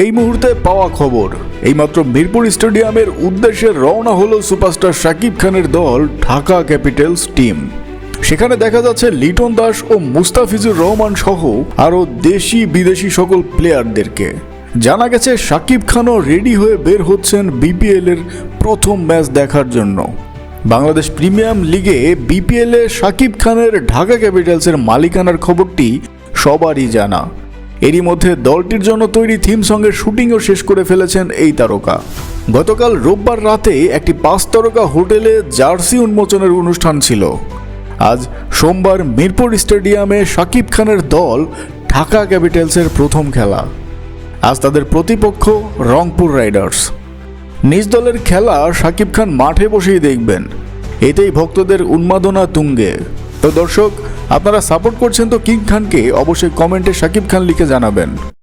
এই মুহূর্তে পাওয়া খবর, এইমাত্র মিরপুর স্টেডিয়ামের উদ্দেশ্যে রওনা হলো সুপারস্টার শাকিব খানের দল, ঢাকা ক্যাপিটালস টিম। সেখানে দেখা যাচ্ছে লিটন দাস ও মুস্তাফিজুর রহমান সহ আরও দেশি বিদেশি সকল প্লেয়ারদেরকে। জানা গেছে, শাকিব খানও রেডি হয়ে বের হচ্ছেন বিপিএল এর প্রথম ম্যাচ দেখার জন্য। বাংলাদেশ প্রিমিয়াম লিগে বিপিএল শাকিব খানের ঢাকা ক্যাপিটালসের মালিকানার খবরটি সবারই জানা। এরই মধ্যে দলটির জন্য তৈরি থিম সঙ্গের শুটিংও শেষ করে ফেলেছেন এই তারকা। গতকাল রোববার রাতে একটি পাঁচ তারকা হোটেলে জার্সি উন্মোচনের অনুষ্ঠান ছিল। আজ সোমবার মিরপুর স্টেডিয়ামে শাকিব খানের দল ঢাকা ক্যাপিটালসের প্রথম খেলা। আজ তাদের প্রতিপক্ষ রংপুর রাইডার্স। নিজ দলের খেলা শাকিব খান মাঠে বসেই দেখবেন। এতেই ভক্তদের উন্মাদনা তুঙ্গে। তো দর্শক আপনারা সাপোর্ট করছেন তো কিং খানকে অবশ্যই কমেন্টে শাকিব খান লিখে জানাবেন।